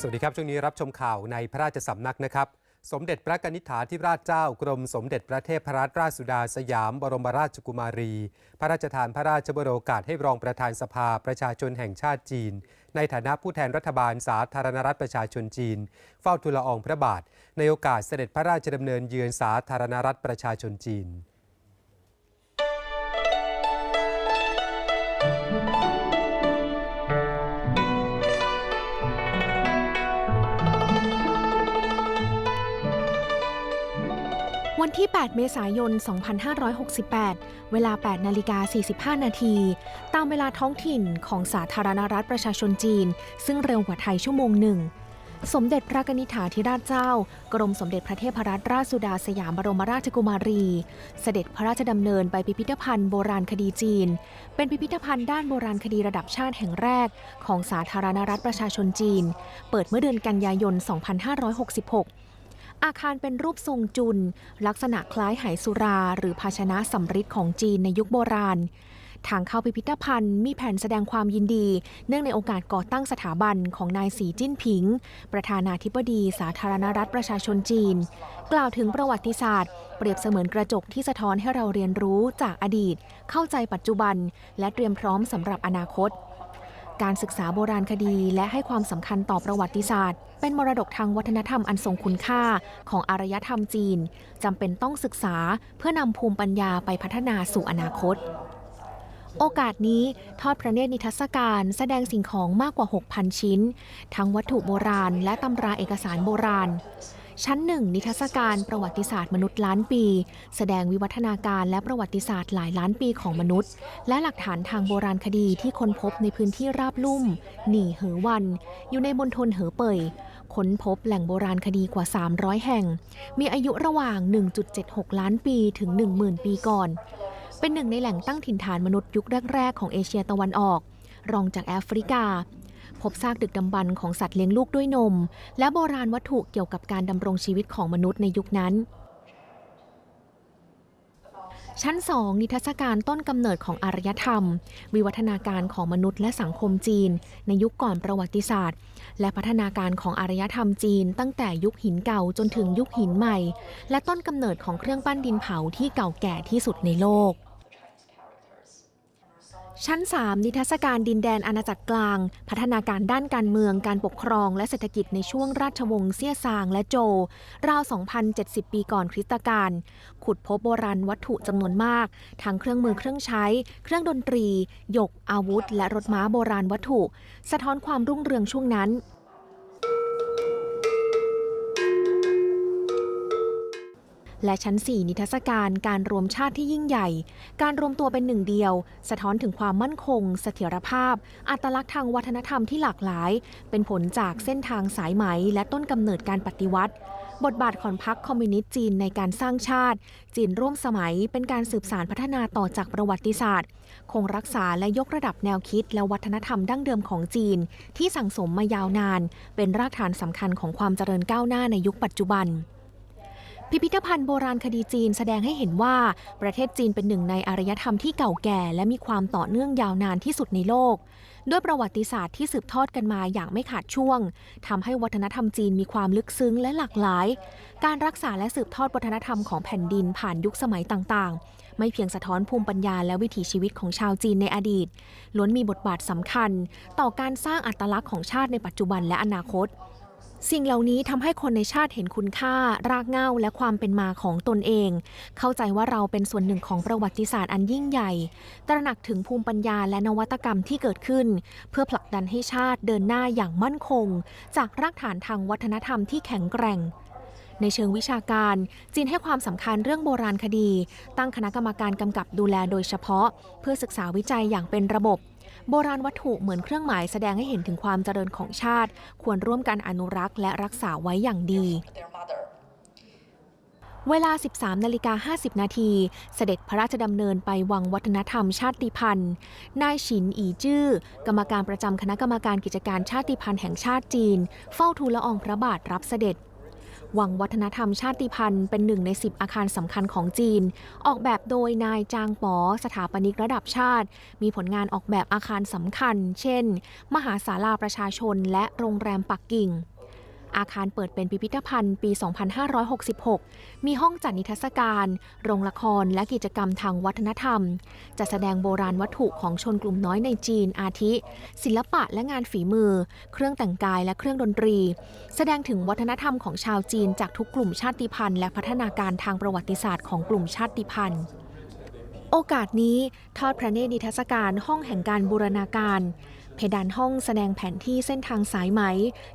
สวัสดีครับ ช่วงนี้รับชมข่าวในพระราชสำนักนะครับ สมเด็จพระกนิษฐาธิราชเจ้ากรมสมเด็จพระเทพรัตนราชสุดาสยามบรมราชกุมารี พระราชทานพระราชบรโอกาสให้รองประธานสภาประชาชนแห่งชาติจีน ในฐานะผู้แทนรัฐบาลสาธารณรัฐประชาชนจีน เฝ้าทูลละอองพระบาท ในโอกาสเสด็จพระราชดำเนินเยือนสาธารณรัฐประชาชนจีน ที่ 8 เมษายน 2568 เวลา 8 นาฬิกา 45 นาที ตามเวลาท้องถิ่นของสาธารณรัฐประชาชนจีน ซึ่งเร็วกว่าไทยชั่วโมงหนึ่ง สมเด็จพระนิษฐาธิราชเจ้า กรมสมเด็จพระเทพรัตนราชสุดาสยามบรมราชกุมารี เสด็จพระราชดำเนินไปพิพิธภัณฑ์โบราณคดีจีน เป็นพิพิธภัณฑ์ด้านโบราณคดีระดับชาติแห่งแรก ของสาธารณรัฐประชาชนจีน เปิดเมื่อเดือนกันยายน 2566 อาคารเป็นรูปทรงจุลลักษณะคล้ายไหสุราหรือภาชนะสำริดของจีนในยุคโบราณ ทางเข้าพิพิธภัณฑ์มีแผ่นแสดงความยินดี เนื่องในโอกาสก่อตั้งสถาบันของนายสีจิ้นผิง ประธานาธิบดีสาธารณรัฐประชาชนจีน กล่าวถึงประวัติศาสตร์ เปรียบเสมือนกระจกที่สะท้อนให้เราเรียนรู้จากอดีต เข้าใจปัจจุบัน และเตรียมพร้อมสำหรับอนาคต การศึกษาโบราณคดี และให้ความสำคัญต่อประวัติศาสตร์ เป็นมรดกทางวัฒนธรรมอันทรงคุณค่าของอารยธรรมจีนจำเป็นต้องศึกษาเพื่อนำภูมิปัญญาไปพัฒนาสู่อนาคต โอกาสนี้ทอดพระเนตรนิทรรศการแสดงสิ่งของมากกว่า 6,000 ชิ้น ทั้งวัตถุโบราณ และตำราเอกสารโบราณ ชั้นหนึ่งนิทรรศการประวัติศาสตร์มนุษย์ล้านปี แสดงวิวัฒนาการและประวัติศาสตร์หลายล้านปีของมนุษย์ และหลักฐานทางโบราณคดีที่ค้นพบในพื้นที่ราบลุ่ม หนี่เหอวัน อยู่ในมณฑลเหอเป่ยค้นพบแหล่งโบราณคดีกว่า 300 แห่ง มีอายุระหว่าง 1.76 ล้านปีถึง 10,000 ปีก่อน เป็นหนึ่งในแหล่งตั้งถิ่นฐานมนุษย์ยุคแรกๆของเอเชียตะวันออก รองจากแอฟริกา พบซากดึกดำบรรพ์ของสัตว์เลี้ยงลูกด้วยนม และโบราณวัตถุเกี่ยวกับการดำรงชีวิตของมนุษย์ในยุคนั้น ชั้น 2 นิทรรศการต้นกำเนิดของอารยธรรม วิวัฒนาการของมนุษย์และสังคมจีน ในยุคก่อนประวัติศาสตร์ และพัฒนาการของอารยธรรมจีน ตั้งแต่ยุคหินเก่าจนถึงยุคหินใหม่ และต้นกำเนิดของเครื่องปั้นดินเผาที่เก่าแก่ที่สุดในโลก ชั้น 3 นิทรรศการดินแดนอาณาจักรกลาง พัฒนาการด้านการเมืองการปกครองและเศรษฐกิจในช่วงราชวงศ์เซี่ยซางและโจวราว 2,070 ปีก่อนคริสตกาลขุดพบโบราณวัตถุจำนวนมาก ทั้งเครื่องมือเครื่องใช้ เครื่องดนตรี หยก อาวุธ และรถม้าโบราณวัตถุ สะท้อนความรุ่งเรืองช่วงนั้น และชั้น 4 นิทรรศการการรวมชาติที่ยิ่งใหญ่ การรวมตัวเป็นหนึ่งเดียว สะท้อนถึงความมั่นคง เสถียรภาพ อัตลักษณ์ทางวัฒนธรรมที่หลากหลาย เป็นผลจากเส้นทางสายไหม และต้นกำเนิดการปฏิวัติ บทบาทของพรรคคอมมิวนิสต์จีนในการสร้างชาติ จีนร่วมสมัยเป็นการสืบสารพัฒนาต่อจากประวัติศาสตร์ คงรักษาและยกระดับแนวคิด และวัฒนธรรมดั้งเดิมของจีน ที่สั่งสมมายาวนาน เป็นรากฐานสำคัญของความเจริญก้าวหน้าในยุคปัจจุบัน พิพิธภัณฑ์โบราณคดีจีนแสดงให้เห็นว่า ประเทศจีนเป็นหนึ่งในอารยธรรมที่เก่าแก่ และมีความต่อเนื่องยาวนานที่สุดในโลก ด้วยประวัติศาสตร์ที่สืบทอดกันมาอย่างไม่ขาดช่วงทำให้วัฒนธรรมจีนมีความลึกซึ้งและหลากหลาย การรักษาและสืบทอดวัฒนธรรมของแผ่นดินผ่านยุคสมัยต่างๆ ไม่เพียงสะท้อนภูมิปัญญาและวิถีชีวิตของชาวจีนในอดีต ล้วนมีบทบาทสำคัญ ต่อการสร้างอัตลักษณ์ของชาติในปัจจุบันและอนาคต สิ่งเหล่านี้ทำให้คนในชาติเห็นคุณค่า รากเหง้าและความเป็นมาของตนเอง เข้าใจว่าเราเป็นส่วนหนึ่งของประวัติศาสตร์อันยิ่งใหญ่ ตระหนักถึงภูมิปัญญาและนวัตกรรมที่เกิดขึ้น เพื่อผลักดันให้ชาติเดินหน้าอย่างมั่นคง จากรากฐานทางวัฒนธรรมที่แข็งแกร่งในเชิงวิชาการ จีนให้ความสำคัญเรื่องโบราณคดี ตั้งคณะกรรมการกำกับดูแลโดยเฉพาะ เพื่อศึกษาวิจัยอย่างเป็นระบบ โบราณวัตถุเหมือนเครื่องหมายแสดงให้เห็นถึงความเจริญของชาติ ควรร่วมกันอนุรักษ์และรักษาไว้อย่างดี เวลา 13นาฬิกา50 นาที เสด็จพระราชดำเนินไปวังวัฒนธรรมชาติพันธุ์นายฉินอีจื้อ กรรมการประจำคณะกรรมการกิจการชาติพันธุ์แห่งชาติจีน เฝ้าทูลละอองพระบาทรับเสด็จ วังวัฒนธรรมชาติพันธุ์เป็นหนึ่งใน 10 อาคารสำคัญของจีน ออกแบบโดยนายจางป๋อสถาปนิกระดับชาติ มีผลงานออกแบบอาคารสำคัญ เช่น มหาศาลาประชาชนและโรงแรมปักกิ่ง อาคารเปิดเป็นพิพิธภัณฑ์ปี 2566 มีห้องจัดนิทรรศการ โรงละครและกิจกรรมทางวัฒนธรรม จัดแสดงโบราณวัตถุของชนกลุ่มน้อยในจีนอาทิ ศิลปะและงานฝีมือ เครื่องแต่งกายและเครื่องดนตรี แสดงถึงวัฒนธรรมของชาวจีนจากทุกกลุ่มชาติพันธุ์และพัฒนาการทางประวัติศาสตร์ของกลุ่มชาติพันธุ์โอกาสนี้ทอดพระเนตรนิทรรศการห้องแห่งการบูรณาการ เพดานห้องแสดงแผนที่เส้นทางสายไหม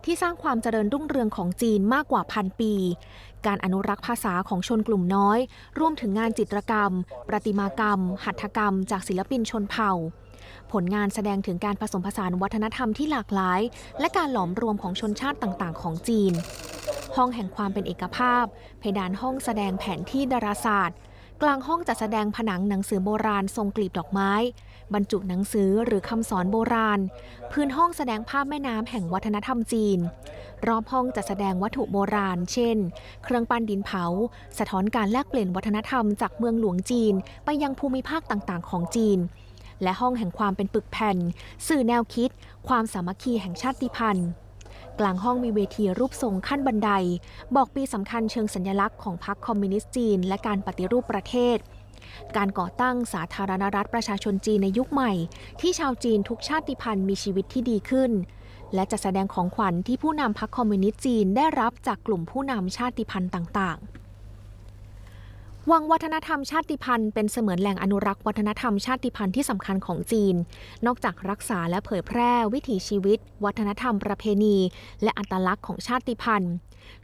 ที่สร้างความเจริญรุ่งเรืองของจีนมากกว่าพันปี การอนุรักษ์ภาษาของชนกลุ่มน้อย รวมถึงงานจิตรกรรม ประติมากรรม หัตถกรรม จากศิลปินชนเผ่า ผลงานแสดงถึงการผสมผสานวัฒนธรรมที่หลากหลาย และการหลอมรวมของชนชาติต่างๆ ของจีน ห้องแห่งความเป็นเอกภาพ เพดานห้องแสดงแผนที่ดาราศาสตร์ กลางห้องจัดแสดงผนังหนังสือโบราณทรงกลีบดอกไม้ บรรจุหนังสือหรือคำสอนโบราณ พื้นห้องแสดงภาพแม่น้ำแห่งวัฒนธรรมจีน รอบห้องจัดแสดงวัตถุโบราณ เช่น เครื่องปั้นดินเผา สะท้อนการแลกเปลี่ยนวัฒนธรรมจากเมืองหลวงจีน ไปยังภูมิภาคต่างๆ ของจีน และห้องแห่งความเป็นปึกแผ่น สื่อแนวคิด ความสามัคคีแห่งชาติพันธุ์ กลางห้องมีเวทีรูปทรงขั้นบันได บอกปีสำคัญเชิงสัญลักษณ์ของพรรคคอมมิวนิสต์จีน และการปฏิรูปประเทศ การก่อตั้งสาธารณรัฐประชาชนจีนในยุคใหม่ ที่ชาวจีนทุกชาติพันธุ์มีชีวิตที่ดีขึ้น และจะแสดงของขวัญที่ผู้นำพรรคคอมมิวนิสต์จีนได้รับจากกลุ่มผู้นำชาติพันธุ์ต่าง ๆ วังวัฒนธรรมชาติพันธุ์เป็นเสมือนแหล่งอนุรักษ์วัฒนธรรมชาติพันธุ์ที่สำคัญของจีน นอกจากรักษาและเผยแพร่วิถีชีวิต วัฒนธรรมประเพณี และอัตลักษณ์ของชาติพันธุ์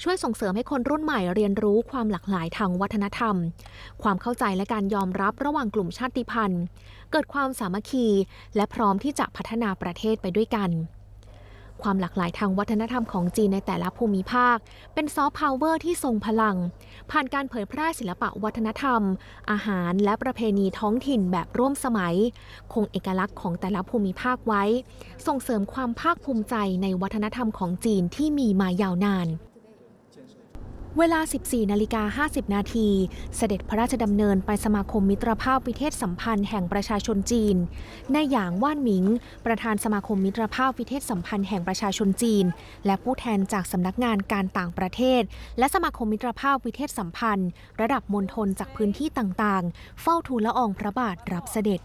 ช่วยส่งเสริมให้คนรุ่นใหม่เรียนรู้ความหลากหลายทางวัฒนธรรม ความเข้าใจและการยอมรับระหว่างกลุ่มชาติพันธุ์ เกิดความสามัคคี และพร้อมที่จะพัฒนาประเทศไปด้วยกัน ความหลากหลายทางวัฒนธรรมของจีนในแต่ละภูมิภาค เป็นซอฟต์พาวเวอร์ที่ทรงพลัง ผ่านการเผยแพร่ศิลปะวัฒนธรรม อาหารและประเพณีท้องถิ่นแบบร่วมสมัย คงเอกลักษณ์ของแต่ละภูมิภาคไว้ ส่งเสริมความภาคภูมิใจในวัฒนธรรมของจีนที่มีมายาวนาน เวลา 14 นาฬิกา 50 นาที เสด็จพระราชดำเนินไปสมาคมมิตรภาพวิเทศสัมพันธ์แห่งประชาชนจีน นายหยางว่านหมิง ประธานสมาคมมิตรภาพวิเทศสัมพันธ์แห่งประชาชนจีน และผู้แทนจากสำนักงานการต่างประเทศ และสมาคมมิตรภาพวิเทศสัมพันธ์ ระดับมณฑลจากพื้นที่ต่างๆ เฝ้าทูลละอองพระบาทรับเสด็จ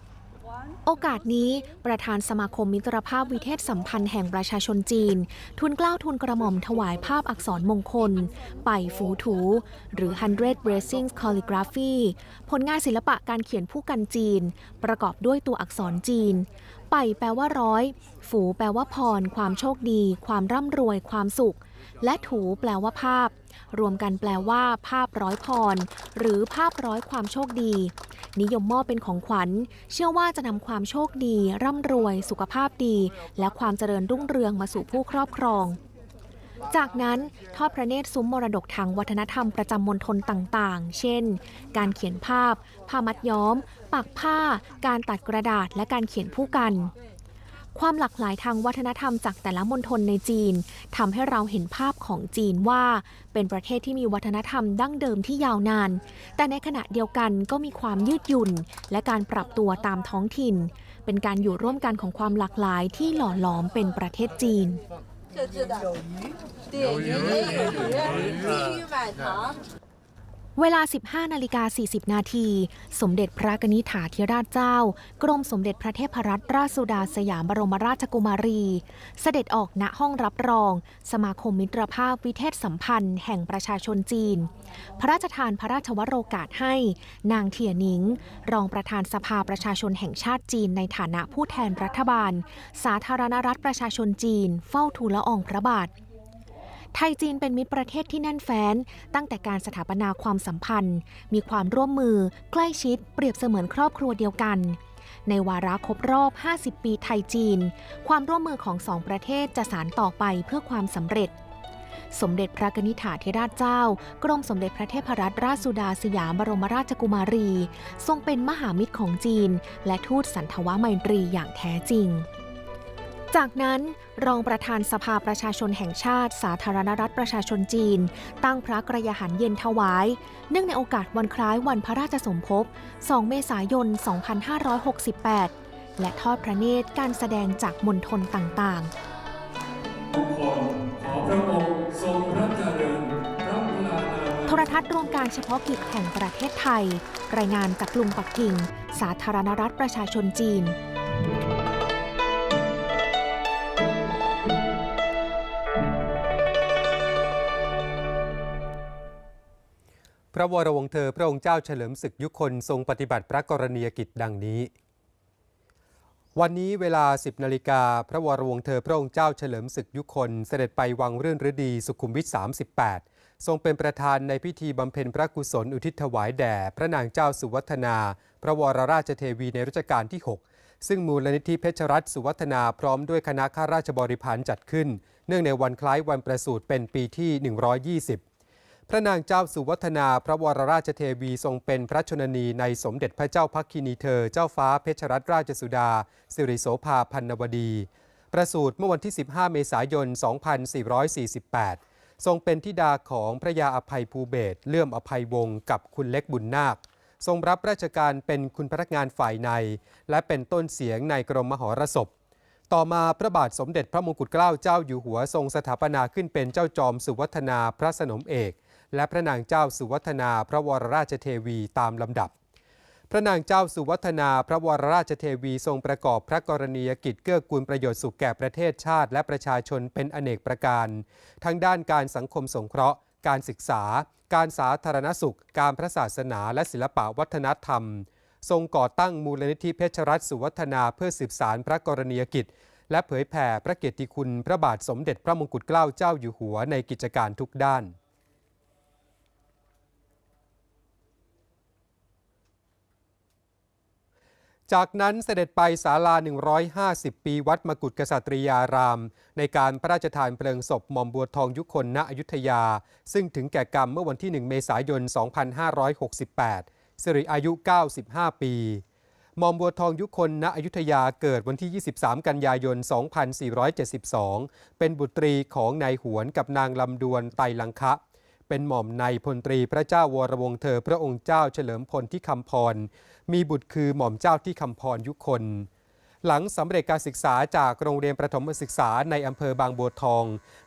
โอกาสนี้ประธานสมาคมมิตรภาพวิเทศสัมพันธ์แห่งประชาชนจีน ทุนกล้าวทุนกระหม่อมถวายภาพอักษรมงคล ไปฟูถู หรือ100 Blessings Calligraphy ผลงานศิลปะการเขียนผู้กันจีน ประกอบด้วยตัวอักษรจีน ไปแปลว่าร้อย ฝูแปลว่าพร ความโชคดี ความร่ำรวย ความสุข และถูแปลว่าภาพ รวมกันแปลว่า ภาพร้อยพร หรือภาพร้อยความโชคดี นิยมมอบเป็นของขวัญ เชื่อว่าจะนำความโชคดี ร่ำรวย สุขภาพดี และความเจริญรุ่งเรืองมาสู่ผู้ครอบครองจากนั้นทอดพระเนตรซุ้มมรดกทางวัฒนธรรมประจำมณฑลต่างๆ เช่น การเขียนภาพ ผ้ามัดย้อม ปักผ้า การตัดกระดาษ และการเขียนผู้กัน ความหลากหลายทางวัฒนธรรมจากแต่ละมณฑลในจีนทำให้เราเห็นภาพของจีนว่า เป็นประเทศที่มีวัฒนธรรมดั้งเดิมที่ยาวนาน แต่ในขณะเดียวกันก็มีความยืดหยุ่น และการปรับตัวตามท้องถิ่น เป็นการอยู่ร่วมกันของความหลากหลายที่หล่อหลอมเป็นประเทศจีน เวลา 15นาฬิกา40 นาที สมเด็จพระกนิษฐาธิราชเจ้า กรมสมเด็จพระเทพรัตนราชสุดาสยามบรมราชกุมารี เสด็จออกณห้องรับรอง สมาคมมิตรภาพวิเทศสัมพันธ์ แห่งประชาชนจีน พระราชทานพระราชวโรกาสให้ นางเทียนิง รองประธานสภาประชาชนแห่งชาติจีนในฐานะผู้แทนรัฐบาล สาธารณรัฐประชาชนจีน เฝ้าทูลละอองพระบาท ไทยจีนเป็นมิตรประเทศที่แน่นแฟ้น ตั้งแต่การสถาปนาความสัมพันธ์ มีความร่วมมือ ใกล้ชิด เปรียบเสมือนครอบครัวเดียวกัน ในวาระครบรอบ 50 ปีไทยจีน ความร่วมมือของสองประเทศจะสานต่อไปเพื่อความสำเร็จ สมเด็จพระนิษฐาธิราชเจ้า กรมสมเด็จพระเทพรัตนราชสุดาสยามบรมราชกุมารี ทรงเป็นมหามิตรของจีน และทูตสันทวไมตรีอย่างแท้จริง จากนั้นรองประธานสภาประชาชนแห่งชาติ สาธารณรัฐประชาชนจีน ตั้งพระกระยาหารเย็นถวาย เนื่องในโอกาสวันคล้ายวันพระราชสมภพ 2 เมษายน 2568 และทอดพระเนตรการแสดงจากมณฑลต่างๆ ทุกคนขอพระองค์ทรงพระเจริญพระพลานาโทรทัศน์รวมการเฉพาะกิจแห่งประเทศไทย รายงานจากกรุงปักกิ่ง สาธารณรัฐประชาชนจีน พระวรวงศ์เธอพระองค์เจ้าเฉลิมศึกยุคนทรงปฏิบัติพระกรณียกิจดังนี้ วันนี้เวลา 10นาฬิกาพระวรวงศ์เธอพระองค์เจ้าเฉลิมศึกยุคนเสด็จไปวังเรื่นฤดีสุขุมวิท 38 ทรงเป็นประธานในพิธีบำเพ็ญพระกุศลอุทิศถวายแด่ พระนางเจ้าสุวัฒนา พระวรราชเทวีในรัชกาลที่ 6 ซึ่งมูลนิธิเพชรรัตน์สุวัฒนาพร้อมด้วยคณะข้าราชบริพารจัดขึ้น เนื่องในวันคล้ายวันประสูติเป็นปีที่ 120 พระนางเจ้าสุวัฒนาพระวรราชเทวีทรงเป็นพระชนนีในสมเด็จพระเจ้าพักคินีเธอ เจ้าฟ้าเพชรรัตนราชสุดา สิริโสภาพันนวดี ประสูติเมื่อวันที่ 15 เมษายน 2448 ทรงเป็นธิดาของพระยาอภัยภูเบศเลื่อมอภัยวงศ์กับคุณเล็กบุญนาค ทรงรับราชการเป็นคุณพนักงานฝ่ายใน และเป็นต้นเสียงในกรมมหรสพต่อมาพระบาทสมเด็จพระมงกุฎเกล้าเจ้าอยู่หัวทรงสถาปนาขึ้นเป็นเจ้าจอมสุวัฒนาพระสนมเอก และพระนางเจ้าสุวัฒนาพระวรราชเทวีตามลำดับ พระนางเจ้าสุวัฒนาพระวรราชเทวีทรงประกอบพระกรณียกิจเกื้อกูลประโยชน์สุขแก่ประเทศชาติ และประชาชนเป็นอเนกประการ ทั้งด้านการสังคมสงเคราะห์ การศึกษา การสาธารณสุข การพระศาสนา และศิลปวัฒนธรรม ทรงก่อตั้งมูลนิธิเพชรรัตน์สุวัฒนาเพื่อสืบสารพระกรณียกิจและเผยแผ่พระเกียรติคุณพระบาทสมเด็จพระมงกุฎเกล้าเจ้าอยู่หัวในกิจการทุกด้าน จากนั้นเสด็จไปศาลา 150 ปีวัดมกุฎกษัตริยาราม ในการพระราชทานเพลิงศพหม่อมบัวทองยุคนณอยุธยา ซึ่งถึงแก่กรรมเมื่อวันที่ 1 เมษายน 2568 สิริอายุ 95 ปี หม่อมบัวทองยุคนณอยุธยาเกิดวันที่ 23 กันยายน 2472 เป็นบุตรีของนายหวนกับนางลำดวนไตลังคะเป็นหม่อมในพลตรีพระเจ้าวรวงเธอพระองค์เจ้าเฉลิมพลที่คำพร มีบุตรคือหม่อมเจ้าที่คำพรยุคน หลังสำเร็จการศึกษาจากโรงเรียนประถมศึกษาในอำเภอบางบัวทอง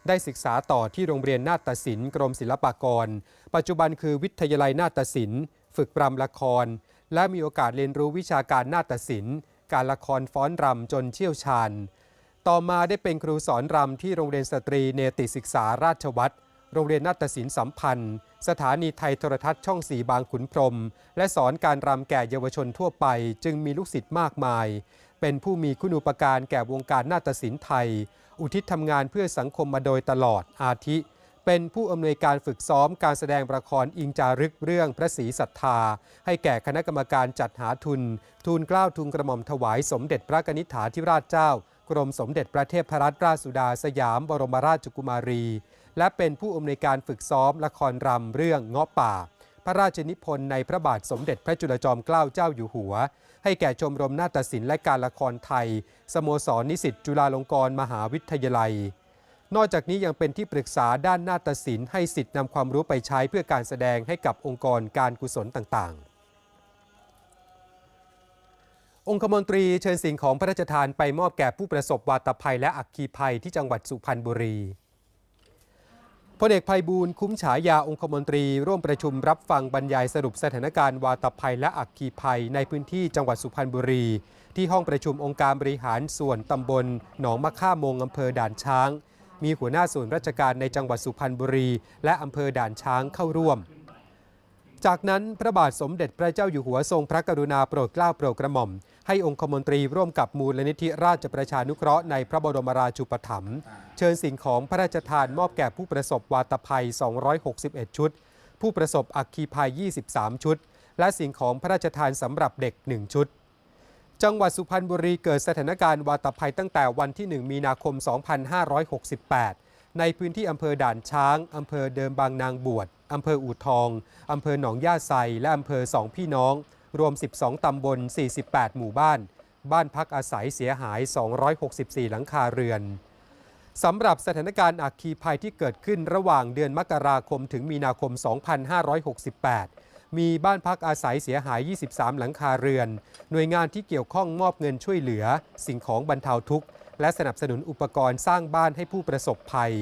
ได้ศึกษาต่อที่โรงเรียนนาฏศิลป์กรมศิลปากร ปัจจุบันคือวิทยาลัยนาฏศิลป์ ฝึกปรำละคร และมีโอกาสเรียนรู้วิชาการนาฏศิลป์ การละครฟ้อนรำจนเชี่ยวชาญ ต่อมาได้เป็นครูสอนรำที่โรงเรียนสตรีเนติศึกษาราชวัตร โรงเรียนนาฏศิลป์สัมพันธ์ สถานีไทยโทรทัศน์ช่องสีบางขุนพรหมและสอนการรำแก่เยาวชนทั่วไป จึงมีลูกศิษย์มากมาย เป็นผู้มีคุณูปการแก่วงการนาฏศิลป์ไทย อุทิศทำงานเพื่อสังคมมาโดยตลอดอาทิ เป็นผู้อำนวยการฝึกซ้อมการแสดงละครอิงจารึกเรื่องพระศรีศรัทธา ให้แก่คณะกรรมการจัดหาทุน ทูลเกล้าทูลกระหม่อมถวายสมเด็จพระนิษฐาธิราชเจ้ากรมสมเด็จพระเทพรัตนราชสุดาสยามบรมราชกุมารี และเป็นผู้อำนวยการฝึกซ้อมละครรำเรื่องเงาะป่า พระราชนิพนธ์ในพระบาทสมเด็จพระจุลจอมเกล้าเจ้าอยู่หัว ให้แก่ชมรมนาฏศิลป์และการละครไทย สโมสรนิสิตจุฬาลงกรณ์มหาวิทยาลัย นอกจากนี้ยังเป็นที่ปรึกษาด้านนาฏศิลป์ให้สิทธิ์นำความรู้ไปใช้เพื่อการแสดงให้กับองค์กรการกุศลต่างๆองคมนตรีเชิญสิ่งของพระราชทานไปมอบแก่ผู้ประสบวาตภัยและอัคคีภัยที่จังหวัดสุพรรณบุรี พลเอกภัยบูลคุ้มฉายาองคมนตรี ร่วมประชุมรับฟังบรรยายสรุปสถานการณ์วาตภัยและอักคีภัยในพื้นที่จังหวัดสุพรรณบุรี ที่ห้องประชุมองค์การบริหารส่วนตำบลหนองมะค่ามงอำเภอด่านช้าง มีหัวหน้าส่วนราชการในจังหวัดสุพรรณบุรี และอำเภอด่านช้างเข้าร่วม จากนั้นพระบาทสมเด็จพระเจ้าอยู่หัวทรงพระกรุณาโปรดเกล้าโปรดกระหม่อม ให้องคมนตรีร่วมกับมูลนิธิราชประชานุเคราะห์ในพระบรมราชูปถัมภ์เชิญสิ่งของพระราชทานมอบแก่ผู้ประสบวาตภัย 261 ชุด ผู้ประสบอัคคีภัย 23 ชุด และสิ่งของพระราชทานสำหรับเด็ก 1 ชุด จังหวัดสุพรรณบุรีเกิดสถานการณ์วาตภัยตั้งแต่วันที่ 1 มีนาคม 2568 ในพื้นที่อำเภอด่านช้าง อำเภอเดิมบางนางบวชอำเภออู่ทอง อำเภอหนองย่าไซและอำเภอสองพี่น้อง รวม 12 ตำบล 48 หมู่บ้าน บ้านพักอาศัยเสียหาย 264 หลังคาเรือนสำหรับสถานการณ์อัคคีภัยที่เกิดขึ้นระหว่างเดือนมกราคมถึงมีนาคม 2568 มีบ้านพักอาศัยเสียหาย 23 หลังคาเรือน หน่วยงานที่เกี่ยวข้องมอบเงินช่วยเหลือ สิ่งของบรรเทาทุกข์ และสนับสนุนอุปกรณ์สร้างบ้านให้ผู้ประสบภัย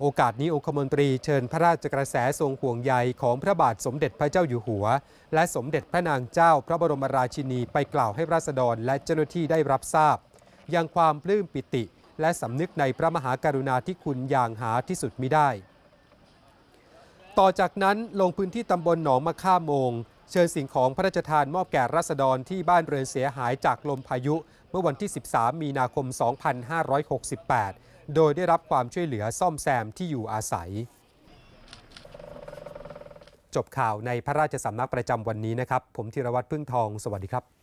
โอกาสนี้องคมนตรีเชิญพระราชกระแสทรงห่วงใยของพระบาทสมเด็จพระเจ้าอยู่หัว และสมเด็จพระนางเจ้าพระบรมราชินีไปกล่าวให้ราษฎรและเจ้าหน้าที่ได้รับทราบยังความปลื้มปิติ และสำนึกในพระมหากรุณาธิคุณอย่างหาที่สุดมิได้ ต่อจากนั้นลงพื้นที่ตำบลหนองมะค่าโมงเชิญสิ่งของพระราชทานมอบแก่รัษฎรที่บ้านเรือนเสียหายจากลมพายุ เมื่อวันที่ 13 มีนาคม 2568 โดยได้รับความช่วยเหลือซ่อมแซมที่อยู่อาศัย จบข่าวในพระราชสำนักประจำวันนี้นะครับ ผมธีรวัตรพึ่งทอง สวัสดีครับ